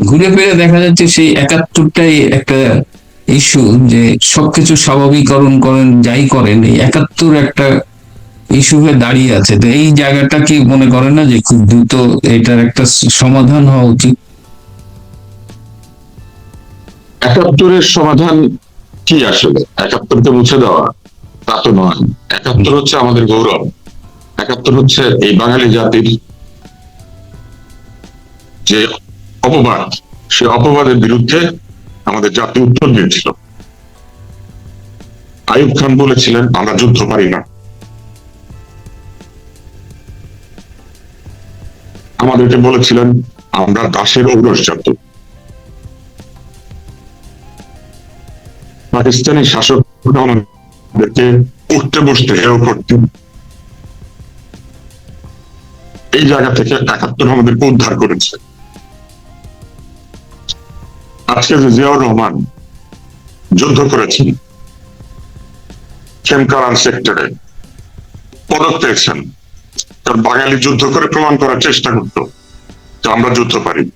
ঘুরে ফিরে দেখা যাচ্ছে সেই একাত্তরটাই একটা ইস্যু যে সবকিছু স্বাভাবিকরণ করেন যাই করেন এই একাত্তর একটা ইস্যু হয়ে দাঁড়িয়ে আছে। তো এই জায়গাটা কি মনে করেন না যে খুব দ্রুত এটার একটা সমাধান হওয়া উচিত? একাত্তরের সমাধান কি আসলে? একাত্তরকে মুছে দেওয়া তা তো নয়। একাত্তর হচ্ছে আমাদের গৌরব। একাত্তর হচ্ছে এই বাঙালি জাতির যে অপবাদ। সে অপবাদের বিরুদ্ধে আমাদের জাতি উত্তর দিয়েছিল। আয়ুব খান বলেছিলেন, আমরা যুদ্ধ পারি না। আমাদেরকে বলেছিলেন, আমরা দাসের ঔরস জাত। পাকিস্তানি শাসক আমাদেরকে উঠতে বসতে হেয় করতেন। এই জায়গা থেকে একাত্তর আমাদেরকে উদ্ধার করেছে। আজকে যে জিয়াউর রহমান যুদ্ধ করেছেন খেমকারান সেক্টরে পদক পেয়েছেন কারণ বাঙালি যুদ্ধ করে প্রমাণ করার চেষ্টা করতো যে আমরা যুদ্ধ পারি।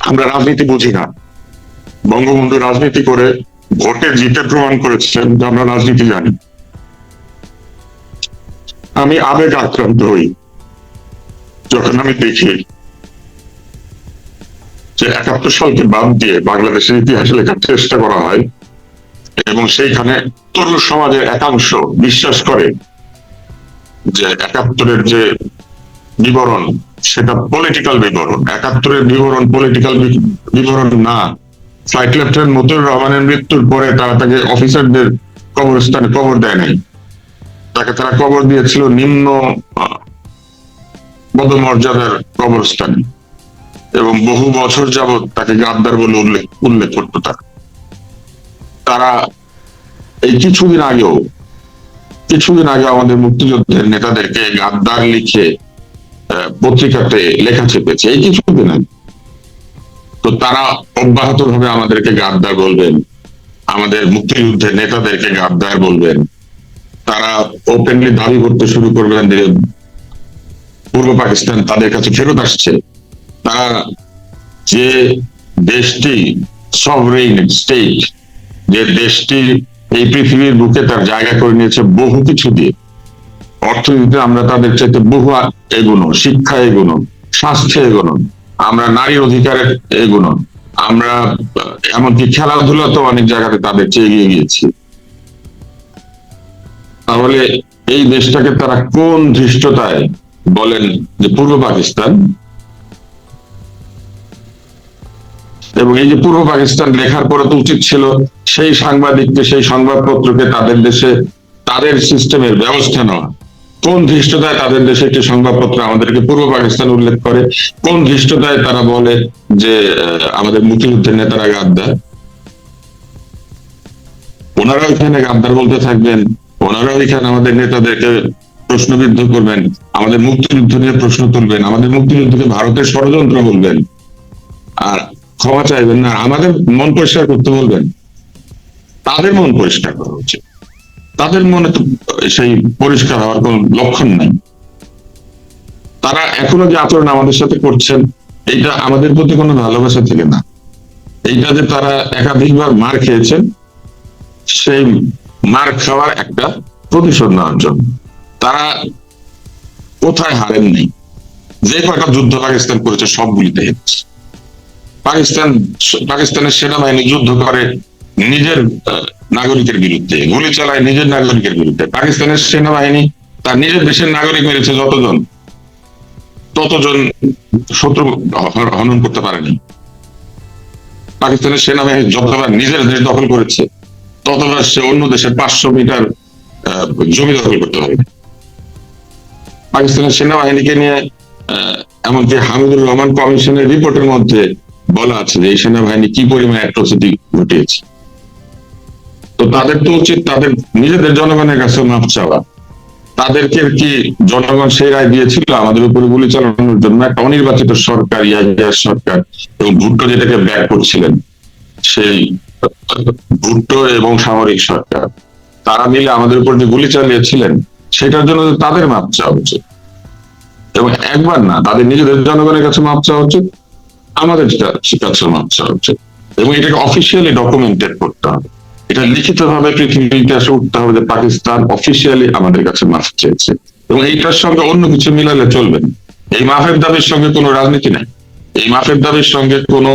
আমরা রাজনীতি বুঝি না। বঙ্গবন্ধু রাজনীতি করে ভোটে জিতে প্রমাণ করেছেন যে আমরা রাজনীতি জানি। আমি আবেগ আক্রান্ত হই। যখন আমি দেখি যে একাত্তর সালকে বাদ দিয়ে বাংলাদেশের ইতিহাস লেখার চেষ্টা করা হয় এবং সেইখানে তরুণ সমাজের একাংশ বিশ্বাস করে যে একাত্তরের যে বিবরণ, সেটা পলিটিক্যাল বিবরণ। একাত্তরের বিবরণ পলিটিক্যাল বিবরণ না। ফ্লাইট লেফটেন্যান্ট মতিউর রহমানের মৃত্যুর পরে তারা তাকে অফিসারদের কবরস্থানে কবর দেয় নাই। তাকে তারা কবর দিয়েছিল নিম্ন পদমর্যাদার কবরস্থানে। এবং বহু বছর যাবৎ তাকে গাদ্দার বলে উল্লেখ উল্লেখ করতো তারা। তারা এই কিছুদিন আগেও, কিছুদিন আগে আমাদের মুক্তিযুদ্ধের নেতাদেরকে গাদ্দার লিখে পত্রিকাতে লেখা চেপেছে। এই কিছুদিন আগে। তো তারা অব্যাহত ভাবে আমাদেরকে গাদ্দার বলবেন, আমাদের মুক্তিযুদ্ধের নেতাদেরকে গাদ্দার বলবেন। তারা ওপেনলি দাবি করতে শুরু করবেন যে, পূর্ব পাকিস্তান তাদের কাছে ফেরত আসছে। তারা যে দেশটি সভরেইন স্টেট যে দেশটি এই পৃথিবীর বুকে তার জায়গা করে নিয়েছে বহু কিছু দিয়ে, অর্থনীতিতে আমরা তাদের চাইতে বহু এগুনো, শিক্ষা এগুনো, স্বাস্থ্য এগুনো, আমরা নারী অধিকারের এগুনো, আমরা, এমনকি খেলাধুলা তো অনেক জায়গাতে তাদের চেয়ে এগিয়ে গিয়েছি। তাহলে এই দেশটাকে তারা কোন ধৃষ্টতায় বলেন যে পূর্ব পাকিস্তান? এবং এই যে পূর্ব পাকিস্তান লেখার পরে তো উচিত ছিল সেই সাংবাদিককে, সেই সংবাদপত্রকে তাদের দেশে তাদের সিস্টেমের ব্যবস্থা নেওয়া। কোন ধৃষ্টতায় তাদের দেশে একটি সংবাদপত্র আমাদেরকে পূর্ব পাকিস্তান উল্লেখ করে? কোন ধৃষ্টতায় তারা বলে যে আমাদের মুক্তিযুদ্ধের নেতারা গাদ্দার? ওনারা ওইখানে গাদ্দার বলতে থাকবেন। ওনারা ওইখানে আমাদের নেতাদেরকে প্রশ্নবিদ্ধ করবেন। আমাদের মুক্তিযুদ্ধ নিয়ে প্রশ্ন তুলবেন। আমাদের মুক্তিযুদ্ধকে ভারতের ষড়যন্ত্র বলবেন। আর ক্ষমা চাইবেন না, আমাদের মন পরিষ্কার করতে বলবেন। তাদের মন পরিষ্কার করা উচিত। তাদের মনে তো সেই পরিষ্কার হওয়ার কোন লক্ষণ নাই। তারা এখনও যে আচরণ আমাদের সাথে করছেন, এইটা আমাদের প্রতি কোনো ভালোবাসা থেকে না। এইটা যে তারা একাধিকবার মার খেয়েছেন, সেই মার খাওয়ার একটা প্রতিশোধ নেওয়ার জন্য। তারা কোথায় হারেননি? যে কয়টা যুদ্ধ পাকিস্তান করেছে, সবগুলিতে হেরেছে। পাকিস্তান, পাকিস্তানের সেনাবাহিনী যুদ্ধ করে নিজের নাগরিকের বিরুদ্ধে, গুলি চালায় নিজের নাগরিকের বিরুদ্ধে। পাকিস্তানের সেনাবাহিনী তার নিজের দেশের নাগরিক মেরেছে যতজন। ততজন শত্রু হনন করতে পারেনি। পাকিস্তানের সেনাবাহিনী যতবার নিজের দেশ দখল করেছে, ততবার সে অন্য দেশের পাঁচশো মিটার জমি দখল করতে হবে পাকিস্তানের সেনাবাহিনীকে নিয়ে এমনকি হামিদুর রহমান কমিশনের রিপোর্টের মধ্যে বলা আছে যে এই সেনাবাহিনী কি পরিমাণ অ্যাট্রোসিটি ঘটিয়েছে। তো তাদের তো উচিত তাদের নিজেদের জনগণের কাছে মাপ চাওয়া। তাদেরকে কি জনগণ সেই রায় দিয়েছিল? আমাদের উপরে গুলি চালানোর জন্য একটা অনির্বাচিত সরকার ইয়াহিয়ার সরকার এবং ভুট্টো যেটাকে ব্যাক করছিলেন, সেই ভুট্টো এবং সামরিক সরকার। তারা মিলে আমাদের উপর যে গুলি চালিয়েছিলেন, সেটার জন্য তাদের মাপ চাওয়া উচিত। এবং একবার না, তাদের নিজেদের জনগণের কাছে মাপ চাওয়া উচিত। আমাদের কাছে মাপ চাওয়া উচিত এবং এটাকে অফিসিয়ালি ডকুমেন্টেড করতে হবে। এটা লিখিত ভাবে পৃথিবীর ইতিহাসে উঠতে হবে যে পাকিস্তান অফিসিয়ালি আমাদের কাছে মাফ চেয়েছে। এবং এইটার সঙ্গে অন্য কিছু মিলালে চলবে না। এই মাফের দাবির সঙ্গে কোনো রাজনীতি নাই। এই মাফের দাবির সঙ্গে কোনো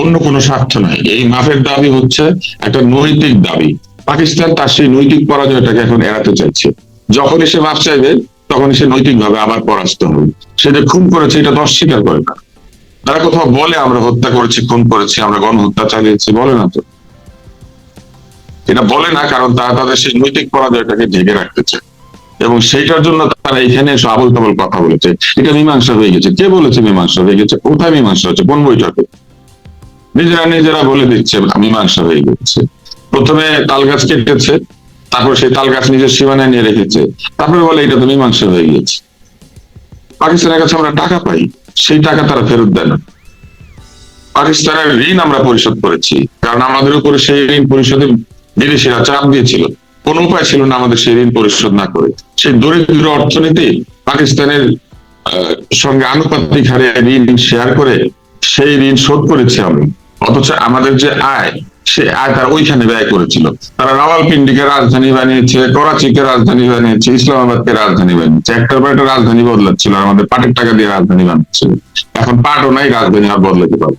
অন্য কোনো স্বার্থ নাই। এই মাফের দাবি হচ্ছে একটা নৈতিক দাবি। পাকিস্তান তার সেই নৈতিক পরাজয়টাকে এখন এড়াতে চাইছে। যখনই সে মাফ চাইবে, তখনই সে নৈতিকভাবে আবার পরাস্ত হবে। সে যে খুন করেছে, এটা তো অস্বীকার করে না। তারা কোথাও বলে আমরা হত্যা করেছি, খুন করেছি, আমরা গণহত্যা চালিয়েছি, বলে না তো। এটা বলে না, কারণ তারা তাদের সেই নৈতিক পরাজয়টাকে ঢেকে রাখতে চায়। এবং সেইটার জন্য তারা এখানে এসে আবল তাবল কথা বলেছে। এটা মীমাংসা হয়ে গেছে। কে বলেছে মীমাংসা হয়ে গেছে? কোথায় মীমাংসা হচ্ছে? কোন বৈঠকে? নিজেরা নিজেরা বলে দিচ্ছে, মীমাংসা হয়ে গেছে। প্রথমে তাল গাছ কেটেছে, তারপর সেই তাল গাছ নিজের সীমানায় নিয়ে রেখেছে। তারপরে বলে এটা তো মীমাংসা হয়ে গেছে। পাকিস্তানের কাছে আমরা টাকা পাই, সেই টাকা তারা ফেরত দেয় না। পাকিস্তানের ঋণ আমরা পরিশোধ করেছি, কারণ আমাদের উপরে সেই ঋণ পরিশোধে বিদেশিরা চাপ দিয়েছিল। কোনো উপায় ছিল না আমাদের সেই ঋণ পরিশোধ না করে। সেই দরিদ্র অর্থনীতি পাকিস্তানের সঙ্গে আনুপাতিক হারে ঋণ শেয়ার করে, সেই ঋণ শোধ করেছি আমি। অথচ আমাদের যে আয় সে আয় তারা ওইখানে ব্যয় করেছিল। তারা রাওয়ালপিন্ডিকে রাজধানী বানিয়েছে, করাচিকে রাজধানী বানিয়েছে, ইসলামাবাদকে রাজধানী বানিয়েছে। একটার পর একটা রাজধানী বদলাচ্ছিল আমাদের পাটের টাকা দিয়ে রাজধানী বানাচ্ছিল এখন পাটও নাই, রাজধানী আর বদলাতে পারবে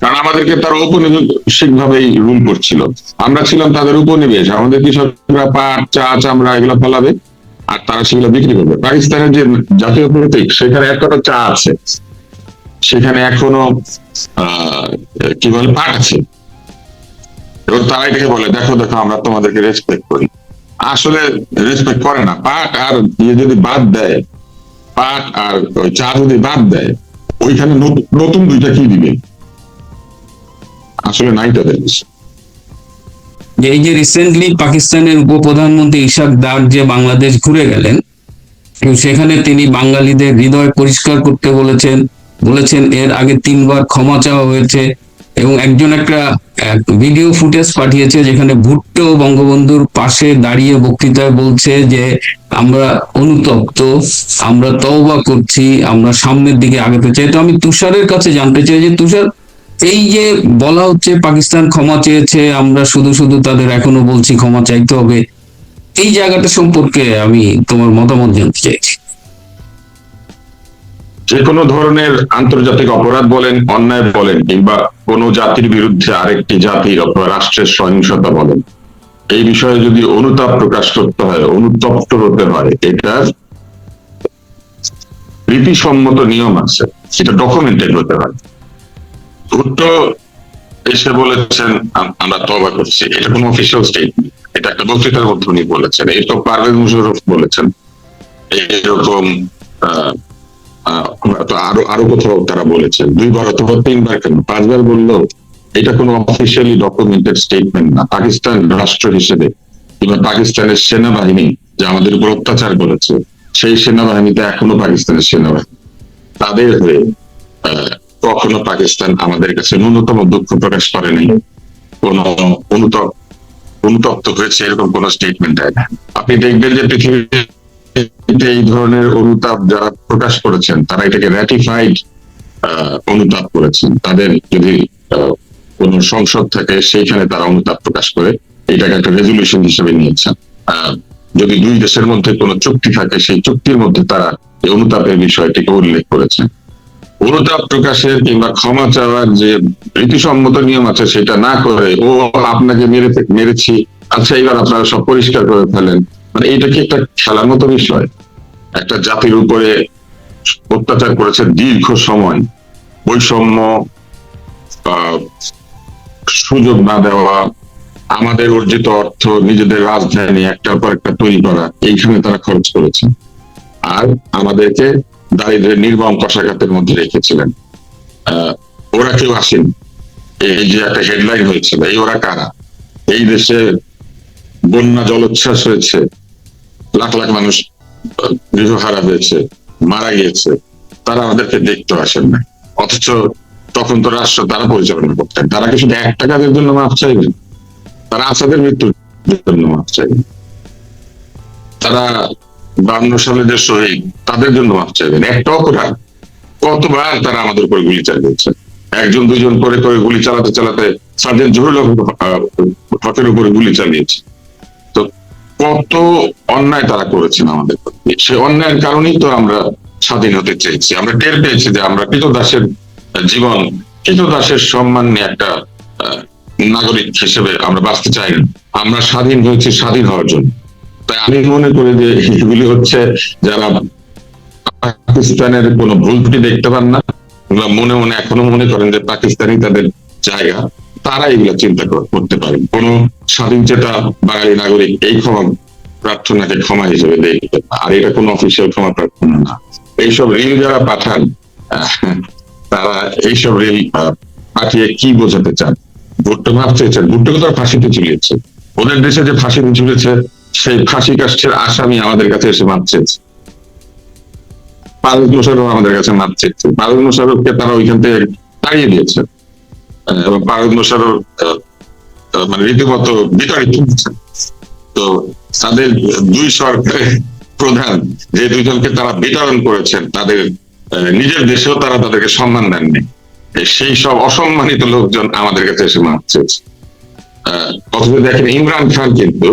কারণ আমাদেরকে তারা ঔপনিবেশিক ভাবেই রুল করছিল। আমরা ছিলাম তাদের উপনিবেশ, আমাদের কৃষকরা পাট, চা, চামড়া, এগুলো ফলাবে, আর তারা সেগুলো বিক্রি করবে। পাকিস্তানের যে জাতীয় প্রতীক, সেখানে একটা চা আছে। সেখানে এখনও, আহ, কি বলে, পাট আছে। এবং তারা এটাকে বলে, দেখো দেখো, আমরা তোমাদেরকে রেসপেক্ট করি। আসলে রেসপেক্ট করে না। পাট আর ইয়ে যদি বাদ দেয় পাট আর চা যদি বাদ দেয়, ওইখানে নতুন- দুইটা কি দিবে? আসলে নাই তাদের এই যে রিসেন্টলি পাকিস্তানের উপপ্রধানমন্ত্রী ইশাক দার যে বাংলাদেশ ঘুরে গেলেন সেখানে তিনি বাঙালিদের হৃদয় পরিষ্কার করতে বলেছেন বলেছেন এর আগে তিনবার ক্ষমা চাওয়া হয়েছে। এবং একজন একটা ভিডিও ফুটেজ পাঠিয়েছে যেখানে ভুট্টো বঙ্গবন্ধুর পাশে দাঁড়িয়ে বক্তৃতায় বলছে যে, আমরা অনুতপ্ত, আমরা তওবা করছি, আমরা সামনের দিকে আগাতে চাই। তো আমি তুষারের কাছে জানতে চাই যে, তুষার, এই যে বলা হচ্ছে পাকিস্তান ক্ষমা চেয়েছে, আমরা শুধু শুধু তাদের এখনও বলছি ক্ষমা চাইতে হবে, এই জায়গাটা সম্পর্কে আমি তোমার মতামত জানতে চাইছি। যে কোনো ধরনের আন্তর্জাতিক অপরাধ বলেন, অন্যায় বলেন, কিংবা কোন জাতির বিরুদ্ধে আরেকটি জাতির অথবা রাষ্ট্রের সহিংসতা বলেন, এই বিষয়ে যদি অনুতাপ প্রকাশ করতে হয়, অনুতপ্ত হতে হয় এটার রীতিসম্মত নিয়ম আছে, সেটা ডকুমেন্টেড হতে হয়। ভুট্টো এসে বলেছেন আমরা তবা করছি, এটা কোনো অফিসিয়াল স্টেটমেন্ট এটা একটা বক্তৃতার মধ্যে উনি বলেছেন, এই তো পারভেজ মুশারফ বলেছেন, এরকম, আহ আরও আরও কোথাও তারা বলেছেন। দুইবার অথবা তিনবার কেন? পাঁচবার বলল এটা কোনো অফিসিয়ালি ডকুমেন্টেড স্টেটমেন্ট না। পাকিস্তান রাষ্ট্র হিসেবে কিংবা পাকিস্তানের সেনাবাহিনী যে আমাদের উপর অত্যাচার করেছে, সেই সেনাবাহিনীতে এখনও পাকিস্তানের সেনাবাহিনী। তাদের হয়ে কখনো পাকিস্তান আমাদের কাছে ন্যূনতম দুঃখ প্রকাশ করেনি কোন অনুতপ অনুতপ্ত হয়েছে এরকম কোন স্টেটমেন্ট দেয় না আপনি দেখবেন যে পৃথিবীতে এই ধরনের অনুতাপ যারা প্রকাশ করেছেন, তারা এটাকে র্যাটিফাইড অনুতাপ করেছেন। তাদের যদি কোন সংসদ থাকে, সেইখানে তারা অনুতাপ প্রকাশ করে, এটাকে একটা রেজলিউশন হিসেবে নিয়েছেন। যদি দুই দেশের মধ্যে কোনো চুক্তি থাকে, সেই চুক্তির মধ্যে তারা এই অনুতাপের বিষয়টিকে উল্লেখ করেছেন। অনুতাপ প্রকাশের কিংবা ক্ষমা চাওয়ার যে রীতিসম্মত নিয়ম আছে, সেটা না করে, ও, আপনাকে মেরে মেরেছি আচ্ছা এবার আপনারা সব পরিষ্কার করে ফেলেন। মানে এটা কি একটা খেলার মতো বিষয়? একটা জাতির উপরে অত্যাচার করেছে দীর্ঘ সময়। বৈষম্য সুযোগ না দেওয়া, আমাদের অর্জিত অর্থ, নিজেদের রাজধানী একটার পর একটা তৈরি করা, এইখানে তারা খরচ করেছে। আর আমাদেরকে দারিদ্রের নির্মম কষাঘাতের মধ্যে রেখেছিলেন। ওরা কেউ আসেনি। এই যে একটা হেডলাইন হয়েছিল, এই ওরা কারা? এই দেশে বন্যা জলোচ্ছ্বাস হয়েছে লাখ লাখ মানুষ গৃহহারা হয়েছে মারা গিয়েছে তারা আমাদেরকে দেখতে আসেন না। অথচ তখন তো রাষ্ট্র তারা পরিচালনা করতেন। তারা কি শুধু একটা কাজের জন্য মাপ চাইবেন তারা আসাদের মৃত্যুর জন্য মাপ চাইবেন তারা বান্ন সালে যে শহীদ তাদের জন্য মাফ চাইবেন একটা অপরাধ। কতবার তারা আমাদের উপরে গুলি চালিয়েছে। একজন দুজন করে করে গুলি চালাতে চালাতে সার্জেন্ট জহুরুল হক, হকের উপরে গুলি চালিয়েছে। কত অন্যায় তারা করেছেন আমাদের সে অন্যায়ের কারণেই তো আমরা স্বাধীন হতে চেয়েছি। আমরা টের পেয়েছি যে আমরা কৃতদাসের জীবন কৃতদাসের সম্মান নিয়ে একটা নাগরিক হিসেবে আমরা বাঁচতে চাই না। আমরা স্বাধীন হয়েছি, স্বাধীন হওয়ার জন্য। তাই আমি মনে করি যে এগুলি হচ্ছে যারা পাকিস্তানের কোনো ভুল ত্রুটি দেখতে পান না মনে মনে এখনও মনে করেন যে পাকিস্তানই তাদের জায়গা। তারা এগুলো চিন্তা করতে পারেন কোন স্বাধীন চেতা বাঙালি নাগরিক এই ক্ষমা প্রার্থনাকে ক্ষমা হিসেবে দেখবে আর এটা কোনো অফিসিয়াল ক্ষমা প্রার্থনা না। এইসব রিল যারা পাঠান তারা এইসব রিল পাঠিয়ে কি বোঝাতে চান? ভুট্টো মাফ চেয়েছেন ভুট্টোকে তো ফাঁসিতে ঝুলিয়েছে। ওদের দেশে যে ফাঁসিতে ঝুলেছে, সেই ফাঁসি কাষ্ঠের আসামি আমাদের কাছে এসে মাপ চেয়েছে। পারভেজ মোশারফ আমাদের কাছে মাপ চেয়েছে। পারভেজ মোশারফকে তারা ওইখান থেকে তাড়িয়ে দিয়েছে। এবং মোশারফ মানে রীতিমতো বিতাড়িত তো তাদের দুই সরকারের প্রধান যে দুইজনকে তারা বিতরণ করেছেন, তাদের নিজের দেশেও তারা তাদেরকে সম্মান দেননি। সেই সব অসম্মানিত লোকজন আমাদের কাছে এসে মাপ অথচ দেখেন, ইমরান খান কিন্তু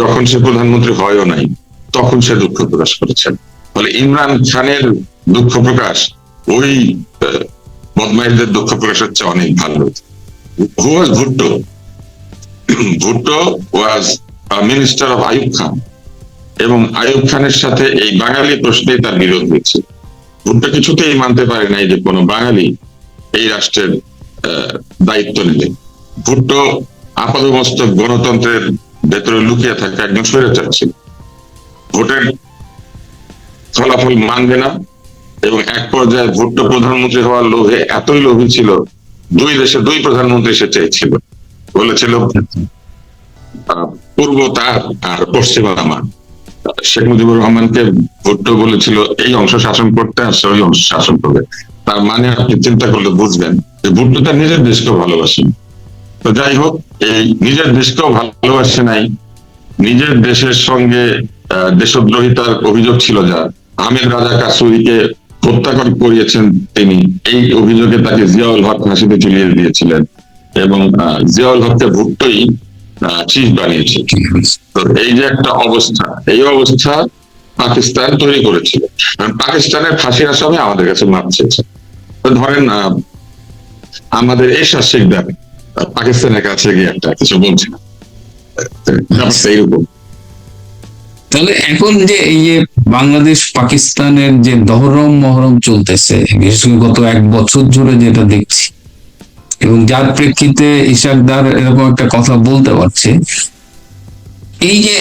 যখন সে প্রধানমন্ত্রী হয়ও নাই, তখন সে দুঃখ প্রকাশ করেছেন। ফলে ইমরান খানের দুঃখ প্রকাশ ওই আহ, বদমাইশদের দুঃখ প্রকাশ হচ্ছে অনেক ভালো। Who was Bhutto Bhutto was minister of Ayub Khan এবং আইয়ুব খানের সাথে এই বাঙালি প্রশ্নে তার বিরোধ হয়েছে। ভুট্টো কিছুতেই মানতে পারে নাই যে কোনো বাঙালি এই রাষ্ট্রের দায়িত্ব নেবে। ভুট্টো আপাদমস্তক গণতন্ত্রের ভেতরে লুকিয়ে থাকা একজন স্বৈরাচার ছিল। ভোটের ফলাফল মানবে না এবং এক পর্যায়ে ভুট্টো প্রধানমন্ত্রী হওয়ার লোভে এতই লোভী ছিল, দুই দেশে দুই প্রধানমন্ত্রী সে চেয়েছিল। বলেছিল পূর্ব তার আর পশ্চিম আমার। শেখ মুজিবুর রহমানকে ভুট্টো বলেছিল, এই অংশ শাসন করতে আর সে ওই অংশ শাসন করবে। তার মানে আপনি চিন্তা করলে বুঝবেন যে ভুট্টো তার নিজের দেশকেও ভালোবাসেন তো যাই হোক, এই নিজের দেশকেও ভালোবাসে নাই। নিজের দেশের সঙ্গে দেশদ্রোহিতার অভিযোগ ছিল যা। আহমেদ রাজা কাসুরিকে হত্যা করিয়েছেন তিনি। এই অভিযোগে তাকে জিয়াউল হক ফাঁসিতে ঝুলিয়ে দিয়েছিলেন এবং জিয়াউল হককে ভুট্টোই চিফ বানিয়েছে। তো এই যে একটা অবস্থা, এই অবস্থা পাকিস্তান তৈরি করেছিল। পাকিস্তানের ফাঁসি আসামে আমাদের কাছে মাপ চেয়েছে। ধরেন আমাদের এশা শেখদার পাকিস্তানের কাছে গিয়ে একটা কিছু বলছে। না এইরকম। তাহলে এখন যে এই যে বাংলাদেশ পাকিস্তানের যে দহরম মহরম চলতেছে, বিশেষ করে গত এক বছর ধরে যেটা দেখছি, এবং যার প্রেক্ষিতে ইশাকদার এরকম একটা কথা বলতে পারছে, এই যে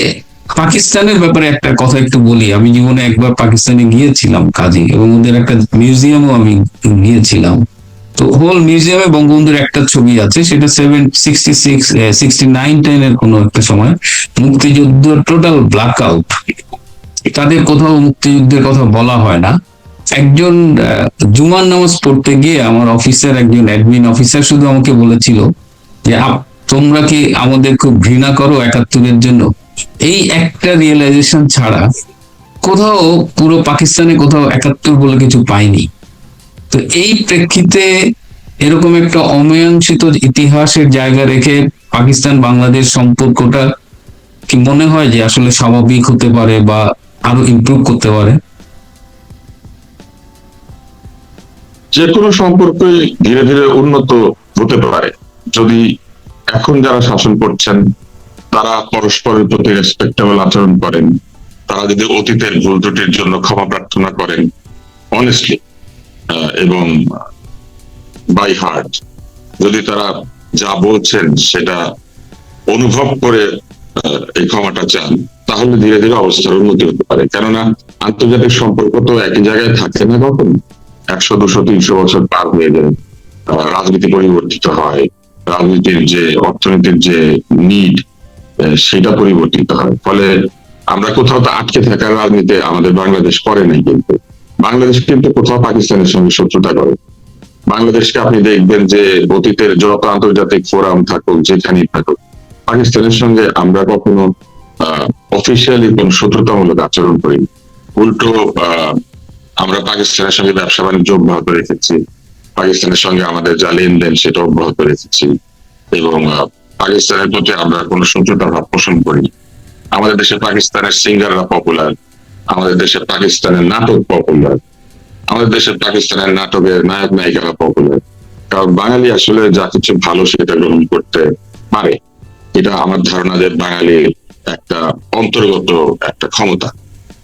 পাকিস্তানের ব্যাপারে একটা কথা একটু বলি। আমি জীবনে একবার পাকিস্তানে গিয়েছিলাম কাজে, এবং ওদের একটা মিউজিয়ামও আমি গিয়েছিলাম। তো হোল মিউজিয়ামে বঙ্গবন্ধুর একটা ছবি আছে, সেটা seven sixty six sixty nine টেনের কোনো একটা সময় মুক্তিযুদ্ধ টোটাল ব্ল্যাক আউট তাদের কোথাও মুক্তিযুদ্ধের কথা বলা হয় না। একজন জুমার নামাজ পড়তে গিয়ে আমার অফিসের একজন অ্যাডমিন অফিসার শুধু আমাকে বলেছিল যে তোমরা কি আমাদের খুব ঘৃণা করো একাত্তরের জন্য? এই একটা রিয়েলাইজেশন ছাড়া কোথাও পুরো পাকিস্তানে কোথাও একাত্তর বলে কিছু পাইনি। তো এই প্রেক্ষিতে এরকম একটা অমীমাংসিত ইতিহাসের জায়গা রেখে পাকিস্তান বাংলাদেশ সম্পর্কটা কি মনে হয় যে আসলে স্বাভাবিক হতে পারে বা আরও ইমপ্রুভ করতে পারে? যে কোনো সম্পর্কই ধীরে ধীরে উন্নত হতে পারে। যদি এখন যারা শাসন করছেন, তারা পরস্পরের প্রতি রেসপেক্টেবল আচরণ করেন, তারা যদি অতীতের ভুল ত্রুটির জন্য ক্ষমা প্রার্থনা করেন অনেস্টলি এবং বাই হার্ট যদি তারা যা বলছেন সেটা অনুভব করে এই ক্ষমাটা চান, তাহলে ধীরে ধীরে অবস্থার উন্নতি হতে পারে। কেননা আন্তর্জাতিক সম্পর্ক তো একই জায়গায় থাকে না কখন। একশো, দুশো, তিনশো বছর পার হয়ে যায় রাজনীতি পরিবর্তিত হয়, রাজনীতির যে, অর্থনীতির যে নিড সেটা পরিবর্তিত হয়। ফলে আমরা কোথাও তো আটকে থাকার রাজনীতি আমাদের বাংলাদেশ করে নাই কিন্তু। বাংলাদেশ কিন্তু কোথাও পাকিস্তানের সঙ্গে শত্রুতা করে। বাংলাদেশকে আপনি দেখবেন যে অতীতের যত আন্তর্জাতিক ফোরাম থাকুক, যেখানেই থাকুক, পাকিস্তানের সঙ্গে আমরা কখনো অফিসিয়ালি কোন শত্রুতামূলক আচরণ করি উল্টো আমরা পাকিস্তানের সঙ্গে ব্যবসা বাণিজ্য অব্যাহত রেখেছি। পাকিস্তানের সঙ্গে আমাদের যা লেনদেন, সেটা অব্যাহত রেখেছি। এবং পাকিস্তানের প্রতি আমরা কোনো শত্রুতা ভাব পোষণ করি আমাদের দেশে পাকিস্তানের সিঙ্গাররা পপুলার আমাদের দেশে পাকিস্তানের নাটক পপুলার আমাদের দেশে পাকিস্তানের নাটকের নায়ক নায়িকারা পপুলার কারণ বাঙালি আসলে যা কিছু ভালো সেটা গ্রহণ করতে পারে। এটা আমার ধারণা যে বাঙালির একটা অন্তর্গত একটা ক্ষমতা।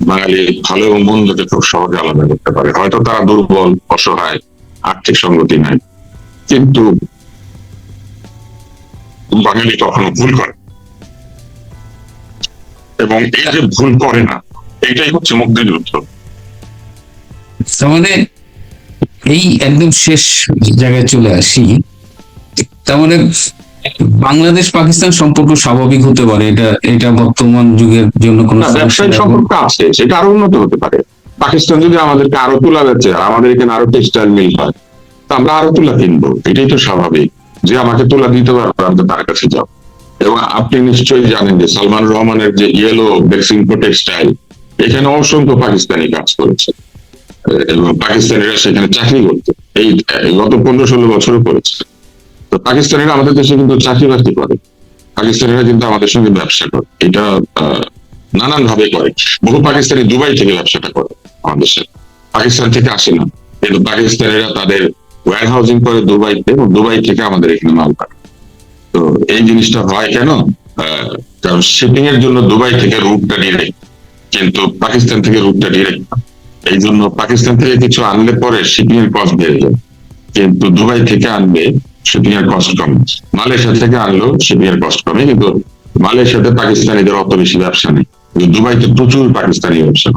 বাঙালি ভালো এবং মন্দকে খুব সহজে আলাদা করতে পারে। হয়তো তারা দুর্বল, অসহায়, আর্থিক সঙ্গতি নাই। কিন্তু বাঙালি কখনো ভুল করে। এবং এই যে ভুল করে না এটাই হচ্ছে মুক্তিযুদ্ধ। মানে এই একদম শেষ জায়গায় চলে আসি। তার মানে বাংলাদেশ পাকিস্তান সম্পর্ক স্বাভাবিক হতে পারে এটা এটা বর্তমান যুগের জন্য কোনো ব্যবসায়িক সম্পর্ক আছে সেটা আরও উন্নত হতে পারে। পাকিস্তান যদি আমাদেরকে আরও তুলা বেচে আর আমাদের এখানে আরও টেক্সটাইল মিল হয় তা আমরা আরও তুলা কিনবো। এটাই তো স্বাভাবিক। যে আমাকে তুলা দিতে পারবে আমি তার কাছে যাও এবং আপনি নিশ্চয়ই জানেন যে সালমান রহমানের যে ইয়েলো বেক্সিংকো টেক্সটাইল এখানে অসংখ্য পাকিস্তানি কাজ করেছে। এবং পাকিস্তানিরা সেখানে চাকরি করতে। এই গত পনেরো ষোলো বছরও করেছে। তো পাকিস্তানিরা আমাদের দেশে কিন্তু চাকরি বাকরি করে। পাকিস্তানিরা কিন্তু আমাদের সঙ্গে ব্যবসা করে। এটা নানান ভাবে করে। বহু পাকিস্তানি দুবাই থেকে ব্যবসাটা করে আমাদের সাথে পাকিস্তান থেকে আসে না। কিন্তু পাকিস্তানিরা তাদের ওয়্যার হাউজিং করে দুবাইতে এবং দুবাই থেকে আমাদের এখানে মাল পাঠায় তো এই জিনিসটা হয় কেন? কারণ শিপিং এর জন্য দুবাই থেকে রুটটা ডিরেক্ট কিন্তু পাকিস্তান থেকে রুটটা ডিরেক্ট এই জন্য পাকিস্তান থেকে কিছু আনলে পরে শিপিং এর কস্ট বেড়ে যায়। কিন্তু দুবাই থেকে আনবে শিপিং এর কস্ট কমে। মালয়েশিয়া থেকে আনলেও শিপিং এর কস্ট কমে, কিন্তু মালয়েশিয়াতে পাকিস্তানিদের অত বেশি ব্যবসা নেই। কিন্তু দুবাইতে প্রচুর পাকিস্তানি ব্যবসা